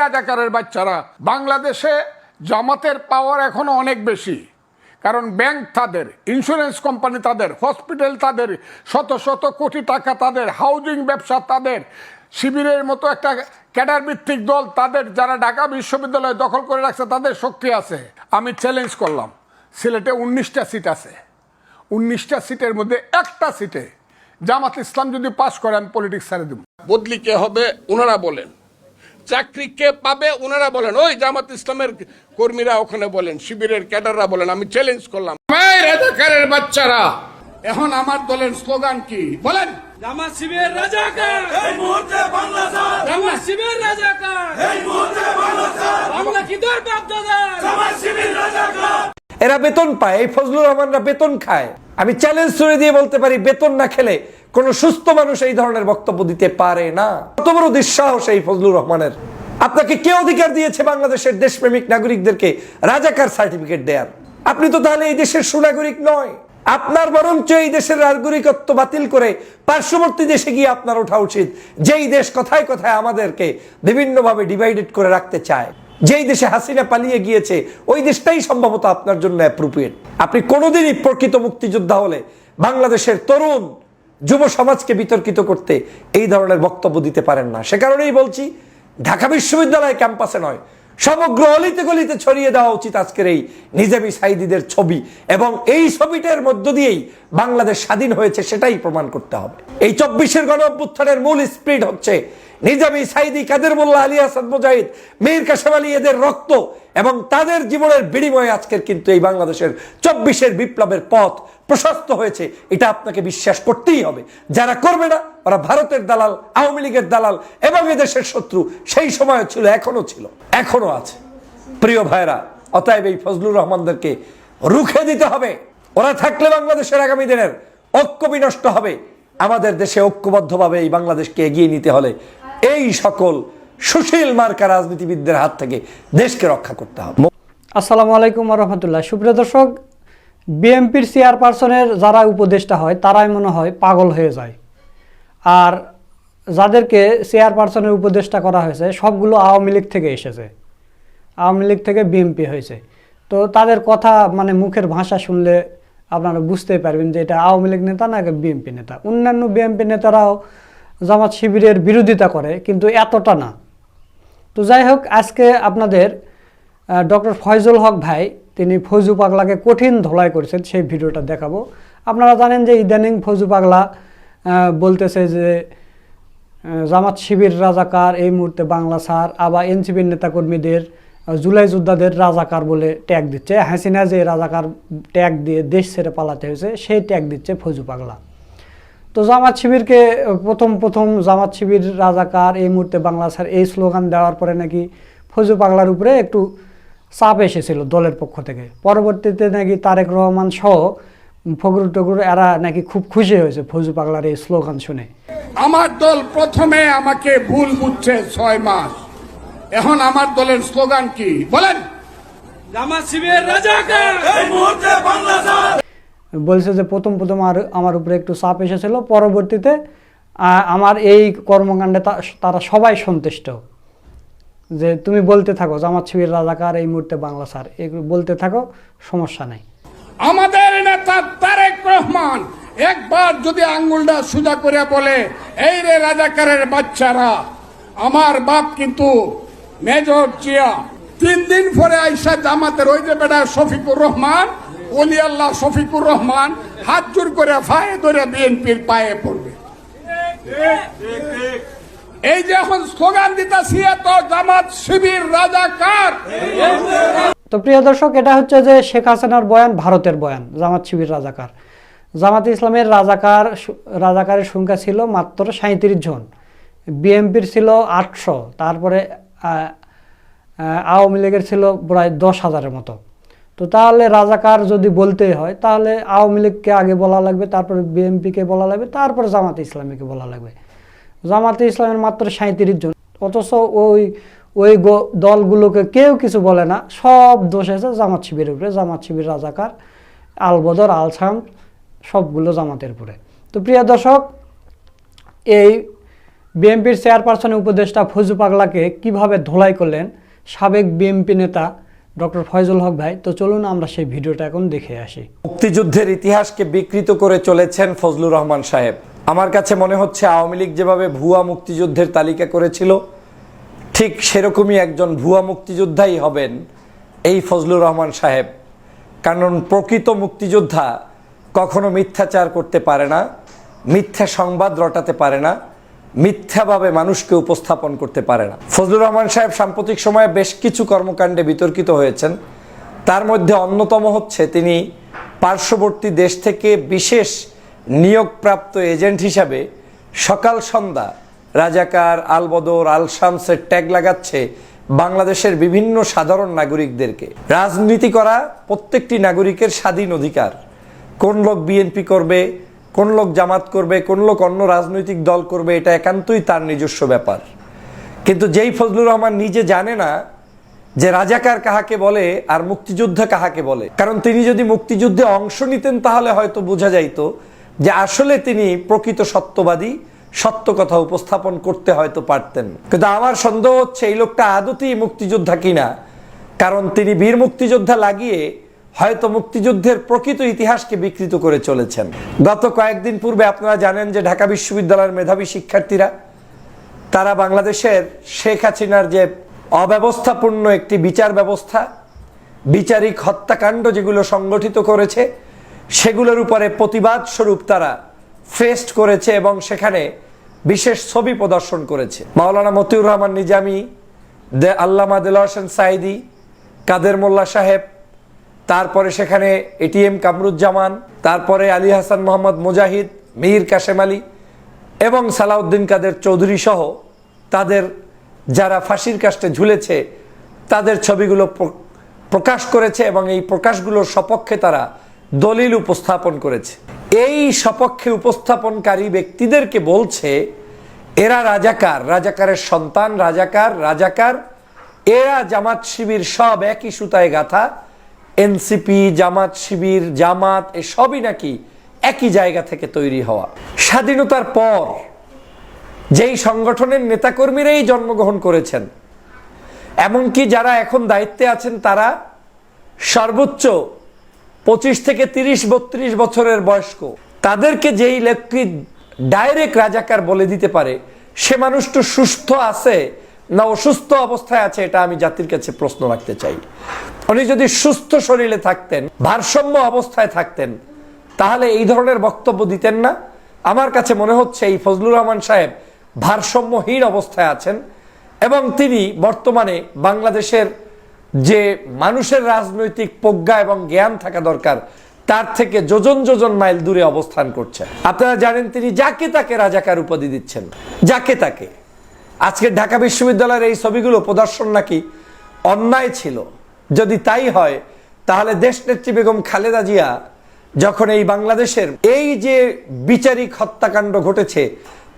রাজাকারের বাচ্চারা, বাংলাদেশে জামাতের পাওয়ার এখনও অনেক বেশি। কারণ ব্যাংক তাদের ইন্স্যুরেন্স কোম্পানি তাদের হসপিটাল তাদের, শত শত কোটি টাকা তাদের হাউজিং ব্যবসা তাদের, শিবিরের মতো একটা ক্যাডার ভিত্তিক দল তাদের, যারা ঢাকা বিশ্ববিদ্যালয় দখল করে রাখছে, তাদের শক্তি আছে। আমি চ্যালেঞ্জ করলাম। সিলেটে উনিশটা সিট আছে। উনিশটা সিটের মধ্যে একটা সিটে জামাত ইসলাম যদি পাশ করে, আমি পলিটিক্স ছেড়ে দেব। বদলি কে হবে ওনারা বলেন। চাকরি কে পাবে? ওনারা বলেন ওই জামাত ইসলামের কর্মীরা ওখানে বলেন শিবিরের ক্যাডাররা বলেন আমি চ্যালেঞ্জ করলাম। রাজাকারের বাচ্চারা। এখন আমার দলের স্লোগান কি? বলেন। জামাত শিবির রাজাকার। এই মুহূর্তে বাংলা জামাত শিবির রাজাকার। এই মুহূর্তে বাংলা বাংলা কি দর দাদা? জামাত শিবির রাজাকার। এরা বেতন পায়, এই ফজলুর রহমানরা বেতন খায়। আমি চ্যালেঞ্জ ছুড়ে দিয়ে বলতে পারি, বেতন না খেলে কোনো সুস্থ মানুষ এই ধরনের বক্তব্য দিতে পারে না। কত বড় দুঃসাহস এই ফজলুর রহমানের। আপনাকে কে অধিকার দিয়েছে বাংলাদেশের দেশপ্রেমিক নাগরিকদেরকে রাজাকার সার্টিফিকেট দেয়ার? আপনি তো তাহলে এই দেশের সুনাগরিক নয়। আপনার বরঞ্চ এই দেশের নাগরিকত্ব বাতিল করে পার্শ্ববর্তী দেশে গিয়ে আপনার ওঠা উচিত। যেই দেশ কথায় কথায় আমাদেরকে বিভিন্নভাবে ডিভাইডেড করে রাখতে চায়। যেই দেশে হাসিনা পালিয়ে গিয়েছে, ওই দেশটাই সম্ভবত আপনার জন্য অ্যাপ্রোপ্রিয়েট আপনি কোনোদিনই প্রকৃত মুক্তিযোদ্ধা হলে, বাংলাদেশের তরুণ যুব সমাজকে বিতর্কিত করতে এই ধরনের বক্তব্য দিতে পারেন না। সে কারণেই বলছি, ঢাকা বিশ্ববিদ্যালয় ক্যাম্পাসে নয়, সমগ্র অলিতে গলিতে ছড়িয়ে দেওয়া উচিত আজকের এই নিজামী সাইদিদের ছবি এবং এই ছবিটার মধ্য দিয়েই বাংলাদেশ স্বাধীন হয়েছে, সেটাই প্রমাণ করতে হবে। এই চব্বিশের গণ অভ্যুত্থানের মূল স্পিড হচ্ছে নিজামী সাইদি কাদের মোল্লা আলী হাসান মুজাহিদ, মীর কাসেম আলী এদের রক্ত এবং তাদের জীবনের বিনিময়ে আজকের কিন্তু এই বাংলাদেশের চব্বিশের বিপ্লবের পথ প্রশস্ত হয়েছে। এটা আপনাকে বিশ্বাস করতেই হবে। যারা করবে না, ওরা ভারতের দালাল, আওয়ামী লীগের দালাল এবং এদেশের শত্রু, সেই সময় ছিল এখনও ছিল এখনও আছে। প্রিয় ভাইরা অতএব এই ফজলুর রহমানদেরকে রুখে দিতে হবে। ওরা থাকলে বাংলাদেশের আগামী দিনের ঐক্য বিনষ্ট হবে। আমাদের দেশে ঐক্যবদ্ধভাবে এই বাংলাদেশকে এগিয়ে নিতে হলে এই সকল সুশীল মার্কা রাজনীতিবিদদের হাত থেকে দেশকে রক্ষা করতে হবে। আসসালামু আলাইকুম রহমতুল্লাহ। সুপ্রিয় দর্শক বিএমপির চেয়ারপারসনের যারা উপদেষ্টা হয়, তারাই মনে হয় পাগল হয়ে যায়। আর যাদেরকে চেয়ারপারসনের উপদেষ্টা করা হয়েছে, সবগুলো আওয়ামী লীগ থেকে এসেছে। আওয়ামী লীগ থেকে বিএমপি হয়েছে। তো তাদের কথা মানে মুখের ভাষা শুনলে আপনারা বুঝতেই পারবেন যে এটা আওয়ামী লীগ নেতা না বিএমপি নেতা। অন্যান্য বিএমপি নেতারাও জামাত শিবিরের বিরোধিতা করে, কিন্তু এতটা না। তো যাই হোক, আজকে আপনাদের ডক্টর ফয়জুল হক ভাই, তিনি ফৌজু পাগলাকে কঠিন ধলাই করেছেন, সেই ভিডিওটা দেখাবো। আপনারা জানেন যে ইদানিং ফৌজু পাগলা বলতেছে যে জামাত শিবির রাজাকার, এই মুহূর্তে বাংলা সার আবার এনসিপির নেতাকর্মীদের জুলাই যোদ্ধাদের রাজাকার বলে ট্যাগ দিচ্ছে। হাসিনা যে রাজাকার ট্যাগ দিয়ে দেশ ছেড়ে পালাতে হয়েছে, সেই ট্যাগ দিচ্ছে ফৌজু পাগলা। তো জামাত শিবিরকে প্রথম প্রথম জামাত শিবির রাজাকার এই মুহূর্তে বাংলা স্যার এই স্লোগান দেওয়ার পরে নাকি ফজু পাগলার উপরে একটু চাপ এসেছিল দলের পক্ষ থেকে। পরবর্তীতে নাকি তারেক রহমান সহ ফগরু টগরু এরা নাকি খুব খুশি হয়েছে ফজু পাগলার এই স্লোগান শুনে। আমার দল প্রথমে আমাকে ভুল বুঝছে ছয় মাস। এখন আমার দলের স্লোগান কি? বলেন। জামাত শিবির রাজাকার। এই মুহূর্তে বাংলা ছাড় বলছে যে প্রথম প্রথম আর আমার উপরে একটু চাপ এসেছিল, পরবর্তীতে আমার এই কর্মকাণ্ডে তারা সবাই সন্তুষ্ট। যে তুমি বলতে থাকো জামাত শিবির রাজাকার এই মুহূর্তে বাংলা স্যার, এগুলো বলতে থাকো, সমস্যা নেই। আমাদের নেতা তারেক রহমান একবার যদি আঙ্গুলটা সোজা করে বলে, এই রে রাজাকারের বাচ্চারা, আমার বাপ কিন্তু মেজর জিয়া। তিন দিন পরে আইসা জামাতের ওই যে বেটা শফিকুর রহমান অলি আল্লাহ শফিকুর রহমান হাত জোর করে, ফায়ে ধরে বিএনপির পায়ে পড়বে। এই যে এখন স্লোগান দিতেছি তো জামাত শিবির রাজাকার তো প্রিয় দর্শক, এটা হচ্ছে যে শেখ হাসিনার বয়ান, ভারতের বয়ান, জামাত শিবির রাজাকার জামাত ইসলামের রাজাকার রাজাকারের সংখ্যা ছিল মাত্র সাঁত্রিশ জন। বিএনপির ছিল আটশো, তারপরে আওয়ামী লীগের ছিল প্রায় দশ হাজারের মতো। তো তাহলে রাজাকার যদি বলতেই হয়, তাহলে আওয়ামী লীগকে আগে বলা লাগবে, তারপরে বিএনপিকে বলা লাগবে, তারপরে জামাতে ইসলামীকে বলা লাগবে। জামাতে ইসলামের মাত্র সাঁত্রিশ জন। অথচ ওই ওই দলগুলোকে কেউ কিছু বলে না। সব দোষ আছে জামাত শিবিরের উপরে। জামাত শিবির, রাজাকার, আলবদর, আলসাম, সবগুলো জামাতের উপরে। তো প্রিয় দর্শক, এই বিএনপির চেয়ারপারসনের উপদেষ্টা ফজু পাগলাকে কীভাবে ধোলাই করলেন সাবেক বিএনপি নেতা ডক্টর ফয়জুল হক ভাই, তো চলুন আমরা সেই ভিডিওটা এখন দেখে আসি। মুক্তিযুদ্ধের ইতিহাসকে বিকৃত করে চলেছেন ফজলুর রহমান সাহেব। আমার কাছে মনে হচ্ছে আওয়ামী লীগ যেভাবে ভুয়া মুক্তিযুদ্ধের তালিকা করেছিল, ঠিক সেরকমই একজন ভুয়া মুক্তিযোদ্ধাই হবেন এই ফজলুর রহমান সাহেব। কারণ প্রকৃত মুক্তিযোদ্ধা কখনো মিথ্যাচার করতে পারে না, মিথ্যা সংবাদ রটাতে পারে না মিথ্যাভাবে মানুষকে উপস্থাপন করতে পারে না। ফজলুর রহমান সাহেব সাম্প্রতিক সময়ে বেশ কিছু কর্মকাণ্ডে বিতর্কিত হয়েছেন। তার মধ্যে অন্যতম হচ্ছে তিনি পার্শ্ববর্তী দেশ থেকে বিশেষ নিয়োগপ্রাপ্ত এজেন্ট হিসাবে সকাল সন্ধ্যা রাজাকার আলবদর আল শামসের ট্যাগ লাগাচ্ছে বাংলাদেশের বিভিন্ন সাধারণ নাগরিকদেরকে। রাজনীতি করা প্রত্যেকটি নাগরিকের স্বাধীন অধিকার। কোন লোক বিএনপি করবে কোন লোক জামাত করবে, কোন লোক অন্য রাজনৈতিক দল করবে, এটা একান্তই তার নিজস্ব ব্যাপার। কিন্তু যেই ফজলুর রহমান নিজে জানে না যে রাজাকার কাহাকে বলে আর মুক্তিযোদ্ধা কাহাকে বলে, কারণ তিনি যদি মুক্তিযুদ্ধে অংশ নিতেন তাহলে হয়তো বোঝা যাইতো যে আসলে তিনি প্রকৃত সত্যবাদী, সত্য কথা উপস্থাপন করতে হয়তো পারতেন। কিন্তু আমার সন্দেহ হচ্ছে এই লোকটা আদতেই মুক্তিযোদ্ধা কিনা, কারণ তিনি বীর মুক্তিযোদ্ধা লাগিয়ে হয়তো মুক্তিযুদ্ধের প্রকৃত ইতিহাসকে বিকৃত করে চলেছেন। গত কয়েকদিন পূর্বে আপনারা জানেন যে ঢাকা বিশ্ববিদ্যালয়ের মেধাবী শিক্ষার্থীরা, তারা বাংলাদেশের শেখ হাসিনার যে অব্যবস্থাপূর্ণ একটি বিচার ব্যবস্থা, বিচারিক হত্যাকাণ্ড যেগুলো সংগঠিত করেছে, সেগুলোর উপরে প্রতিবাদ স্বরূপ তারা ফেস্ট করেছে এবং সেখানে বিশেষ ছবি প্রদর্শন করেছে। মাওলানা মতিউর রহমান নিজামি, দে আল্লামা দিল হোসেন সাইদি কাদের মোল্লা সাহেব তারপরে সেখানে এটিএম কামরুজ্জামান, তারপরে আলী হাসান মোহাম্মদ মুজাহিদ, মীর কাশেম আলী এবং সালাউদ্দিন কাদের চৌধুরী সহ তাদের যারা ফাঁসির কাস্টে ঝুলেছে, তাদের ছবিগুলো প্র- প্রকাশ করেছে এবং এই প্রকাশগুলোর সপক্ষে তারা দলিল উপস্থাপন করেছে। এই সপক্ষে উপস্থাপনকারী ব্যক্তিদেরকে বলছে, এরা রাজাকার, রাজাকারের সন্তান, রাজাকার রাজাকার, এরা জামাত শিবির সব একই সুতায় গাথা এনসিপি, জামাত শিবির, জামাত, এসবই নাকি একই জায়গা থেকে তৈরি হওয়া। স্বাধীনতার পর যেই সংগঠনের নেতাকর্মীরাই জন্মগ্রহণ করেছেন, এমনকি যারা এখন দায়িত্বে আছেন তারা সর্বোচ্চ পঁচিশ থেকে তিরিশ, বত্রিশ বছরের বয়স্ক। তাদেরকে যেই ব্যক্তি ডাইরেক্ট রাজাকার বলে দিতে পারে, সে মানুষটা সুস্থ আছে না অসুস্থ অবস্থায় আছে, এটা আমি জাতির কাছে প্রশ্ন রাখতে চাই। উনি যদি সুস্থ শরীরে থাকতেন, ভারসাম্য অবস্থায় থাকতেন, তাহলে এই ধরনের বক্তব্য দিতেন না। আমার কাছে মনে হচ্ছে এই ফজলুর রহমান সাহেব ভারসাম্যহীন অবস্থায় আছেন এবং তিনি বর্তমানে বাংলাদেশের যে মানুষের রাজনৈতিক প্রজ্ঞা এবং জ্ঞান থাকা দরকার, তার থেকে যোজন যোজন মাইল দূরে অবস্থান করছেন। আপনারা জানেন তিনি যাকে তাকে রাজাকার উপাধি দিচ্ছেন, যাকে তাকে। আজকে ঢাকা বিশ্ববিদ্যালয়ের এই ছবিগুলো প্রদর্শন নাকি অন্যায় ছিল। যদি তাই হয়, তাহলে দেশ নেত্রী বেগম খালেদা জিয়া যখন এই বাংলাদেশের এই যে বিচারিক হত্যাকাণ্ড ঘটেছে,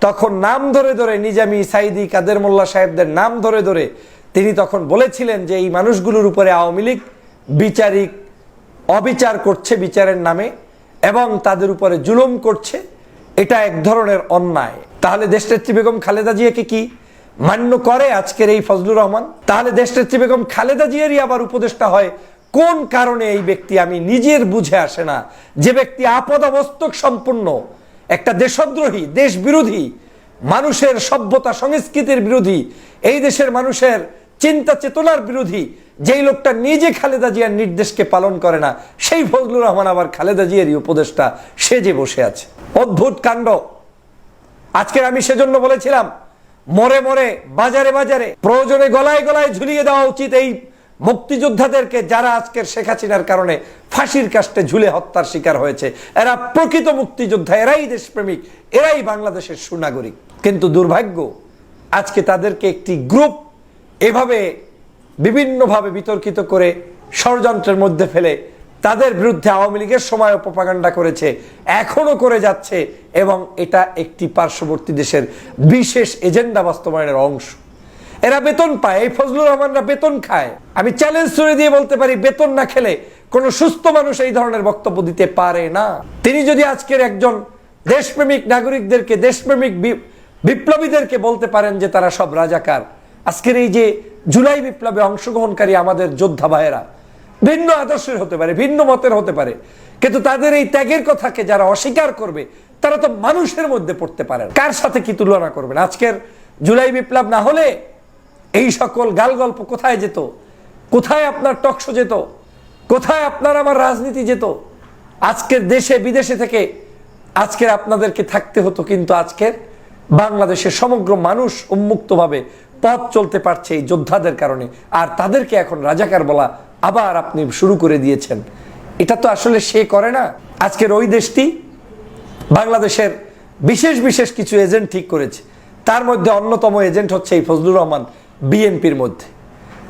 তখন নাম ধরে ধরে নিজামি সাইদি কাদের মোল্লা সাহেবদের নাম ধরে ধরে তিনি তখন বলেছিলেন যে এই মানুষগুলোর উপরে আওয়ামী লীগ বিচারিক অবিচার করছে বিচারের নামে এবং তাদের উপরে জুলুম করছে, এটা এক ধরনের অন্যায়। তাহলে দেশনেত্রী বেগম খালেদা জিয়াকে কি মান্য করে আজকের এই ফজলুর রহমান। তাহলে দেশনেত্রী বেগম খালেদা জিয়ারই আবার উপদেষ্টা হয়। কোন কারণে এই ব্যক্তি আমি নিজের বুঝে আসে না? যে ব্যক্তি আপদাবস্তক সম্পূর্ণ, একটা দেশদ্রোহী দেশ বিরোধী মানুষের সভ্যতা সংস্কৃতির বিরোধী, এই দেশের মানুষের চিন্তা চেতনার বিরোধী, যেই লোকটা নিজে খালেদা জিয়ার নির্দেশকে পালন করে না, সেই ফজলুর রহমান আবার খালেদা জিয়ারই উপদেষ্টা সেজে বসে আছে। অদ্ভুত কাণ্ড। আজকের আমি সেজন্য বলেছিলাম মরে মরে, বাজারে বাজারে, প্রয়োজনে গলায় গলায় ঝুলিয়ে দেওয়া উচিত এই মুক্তিযোদ্ধাদেরকে যারা আজকের শেখ হাসিনার কারণে ফাঁসির কাস্টে ঝুলে হত্যার শিকার হয়েছে। এরা প্রকৃত মুক্তিযোদ্ধা, এরাই দেশপ্রেমিক, এরাই বাংলাদেশের সুনাগরিক। কিন্তু দুর্ভাগ্য, আজকে তাদেরকে একটি গ্রুপ এভাবে বিভিন্নভাবে বিতর্কিত করে ষড়যন্ত্রের মধ্যে ফেলে তাদের বিরুদ্ধে আওয়ামী লীগের সময় প্রপাগান্ডা করেছে এখনও করে যাচ্ছে এবং এটা একটি পার্শ্ববর্তী দেশের বিশেষ এজেন্ডা বাস্তবায়নের অংশ। এরা বেতন পায়, এই ফজলুর রহমানরা বেতন খায়। আমি চ্যালেঞ্জ ছুড়ে দিয়ে বলতে পারি, বেতন না খেলে কোনো সুস্থ মানুষ এই ধরনের বক্তব্য দিতে পারে না। তিনি যদি আজকের একজন দেশপ্রেমিক নাগরিকদেরকে, দেশপ্রেমিক বিপ্লবীদেরকে বলতে পারেন যে তারা সব রাজাকার, আজকের এই যে জুলাই বিপ্লবে অংশগ্রহণকারী আমাদের যোদ্ধা ভাইয়েরা ভিন্ন আদর্শের হতে পারে, ভিন্ন মতের হতে পারে। কিন্তু তাদের এই ত্যাগের কথাকে যারা অস্বীকার করবে, তারা তো মানুষের মধ্যে পড়তে পারে কার সাথে কি তুলনা করবেন আজকের জুলাই বিপ্লব না হলে এই সকল গাল গল্প কোথায় যেত? কোথায় আপনার টকশো যেত? কোথায় আপনার আমার রাজনীতি যেত? আজকের দেশে, বিদেশে থেকে আজকের আপনাদেরকে থাকতে হতো কিন্তু আজকের বাংলাদেশের সমগ্র মানুষ উন্মুক্তভাবে পথ চলতে পারছে এই যোদ্ধাদের কারণে। আর তাদেরকে এখন রাজাকার বলা আবার আপনি শুরু করে দিয়েছেন। এটা তো আসলে সে করে না। আজকের ওই দেশটি বাংলাদেশের বিশেষ বিশেষ কিছু এজেন্ট ঠিক করেছে। তার মধ্যে অন্যতম এজেন্ট হচ্ছে এই ফজলুর রহমান বিএনপির মধ্যে।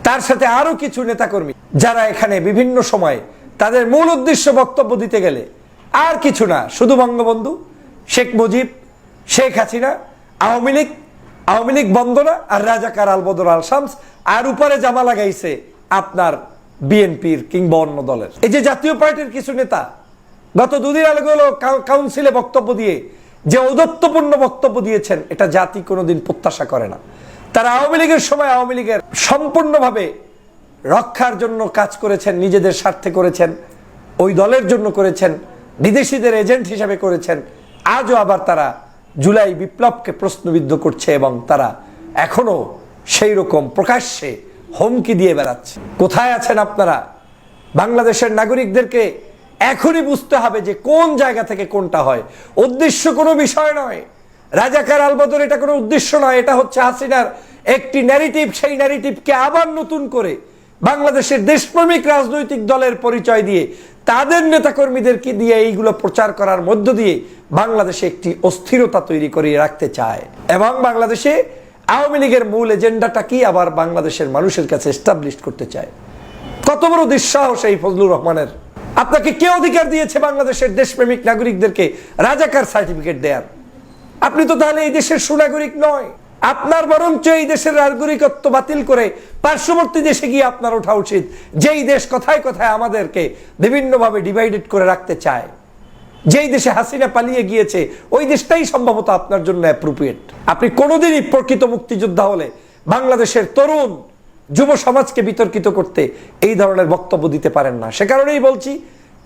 তার সাথে আরও কিছু নেতাকর্মী যারা এখানে বিভিন্ন সময়ে তাদের মূল উদ্দেশ্য বক্তব্য দিতে গেলে আর কিছু না, শুধু বঙ্গবন্ধু, শেখ মুজিব, শেখ হাসিনা, আওয়ামী লীগ আওয়ামী লীগ বন্দনা আর রাজাকার আল বদর আল শামস। আর উপরে জামা লাগাইছে আপনার বিএনপির কিংবা অন্য দলের। এই যে জাতীয় পার্টির কিছু নেতা, গত দুদিন কাউ- কাউন্সিলে বক্তব্য দিয়ে যে ঔদত্তপূর্ণ বক্তব্য দিয়েছেন, এটা জাতি কোনোদিন প্রত্যাশা করে না। তারা আওয়ামী লীগের সময় আওয়ামী লীগের সম্পূর্ণভাবে রক্ষার জন্য কাজ করেছেন, নিজেদের স্বার্থে করেছেন, ওই দলের জন্য করেছেন, বিদেশিদের এজেন্ট হিসেবে করেছেন। আজও আবার তারা জুলাই বিপ্লবকে প্রশ্নবিদ্ধ করছে এবং তারা এখনও সেই রকম প্রকাশ্যে হুমকি দিয়ে বেড়াচ্ছে। কোথায় আছেন আপনারা? বাংলাদেশের নাগরিকদেরকে এখনই বুঝতে হবে যে কোন জায়গা থেকে কোনটা হয়। উদ্দেশ্য কোনো বিষয় নয়। রাজাকার আলবদর এটা কোনো উদ্দেশ্য নয়, এটা হচ্ছে হাসিনার একটি ন্যারেটিভ সেই ন্যারেটিভকে আবার নতুন করে বাংলাদেশের দেশপ্রেমিক রাজনৈতিক দলের পরিচয় দিয়ে, তাদের নেতাকর্মীদেরকে দিয়ে এইগুলো প্রচার করার মধ্য দিয়ে বাংলাদেশে একটি অস্থিরতা তৈরি করে রাখতে চায়। এবং বাংলাদেশে আওয়ামী লীগের মূল এজেন্ডাটা কি আবার বাংলাদেশের মানুষের কাছে এস্টাবলিশ করতে চায়? কত বড় দুঃসাহস এই ফজলুর রহমানের। আপনাকে কে অধিকার দিয়েছে বাংলাদেশের দেশপ্রেমিক নাগরিকদেরকে রাজাকার সার্টিফিকেট দেয়ার? আপনি তো তাহলে এই দেশের সুনাগরিক নয়। আপনার বরঞ্চ এই দেশের নাগরিকত্ব বাতিল করে পার্শ্ববর্তী দেশে গিয়ে আপনার ওঠা উচিত। যেই দেশ কথায় কথায় আমাদেরকে বিভিন্নভাবে ডিভাইডেড করে রাখতে চায়। যেই দেশে হাসিনা পালিয়ে গিয়েছে, ওই দেশটাই সম্ভবত আপনার জন্য অ্যাপ্রোপ্রিয়েট আপনি কোনোদিনই প্রকৃত মুক্তিযোদ্ধা হলে বাংলাদেশের তরুণ যুব সমাজকে বিতর্কিত করতে এই ধরনের বক্তব্য দিতে পারেন না। সে কারণেই বলছি,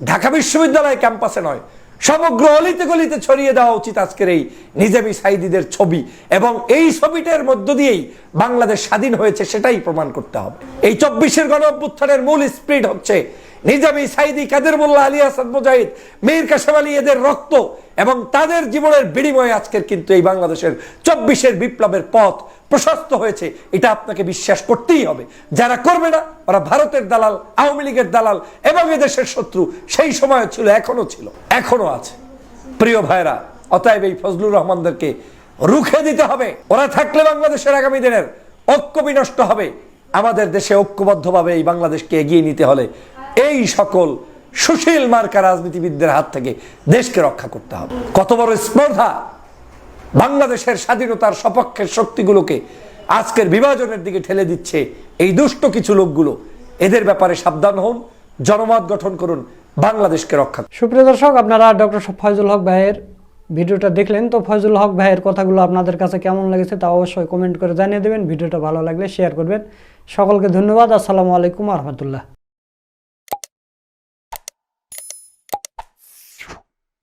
ঢাকা বিশ্ববিদ্যালয় ক্যাম্পাসে নয়, সমগ্র অলিতে গলিতে ছড়িয়ে দেওয়া উচিত আজকের এই নিজামি সাইদিদের ছবি এবং এই ছবিটার মধ্য দিয়েই বাংলাদেশ স্বাধীন হয়েছে সেটাই প্রমাণ করতে হবে। এই চব্বিশের গণ অভ্যুত্থানের মূল স্পিরিট হচ্ছে নিজামী সাইদি কাদের মোল্লা আলী আসাদ মুজাহিদ, মীর কাসেম আলী এদের রক্ত এবং তাদের জীবনের বিনিময়ে আজকের কিন্তু এই বাংলাদেশের চব্বিশের বিপ্লবের পথ প্রশস্ত হয়েছে। এটা আপনাকে বিশ্বাস করতেই হবে। যারা করবে না, ওরা ভারতের দালাল, আওয়ামী লীগের দালাল এবং এদেশের শত্রু, সেই সময় ছিল এখনও ছিল এখনও আছে। প্রিয় ভাইরা অতএব এই ফজলুর রহমানদেরকে রুখে দিতে হবে। ওরা থাকলে বাংলাদেশের আগামী দিনের ঐক্য বিনষ্ট হবে। আমাদের দেশে ঐক্যবদ্ধভাবে এই বাংলাদেশকে এগিয়ে নিতে হলে এই সকল সুশীল মার্কা রাজনীতিবিদদের হাত থেকে দেশকে রক্ষা করতে হবে। কত বড় স্পর্ধা বাংলাদেশের স্বাধীনতার সপক্ষের শক্তিগুলোকে আজকের বিভাজনের দিকে ঠেলে দিচ্ছে এই দুষ্ট কিছু লোকগুলো। এদের ব্যাপারে সাবধান হন, জনমত গঠন করুন, বাংলাদেশকে রক্ষা সুপ্রিয় দর্শক, আপনারা ডক্টর ফয়জুল হক ভাইয়ের ভিডিওটা দেখলেন। তো ফয়জুল হক ভাইয়ের কথাগুলো আপনাদের কাছে কেমন লেগেছে তা অবশ্যই কমেন্ট করে জানিয়ে দেবেন। ভিডিওটা ভালো লাগলে শেয়ার করবেন। সকলকে ধন্যবাদ। আসসালামু আলাইকুম রহমতুল্লাহ।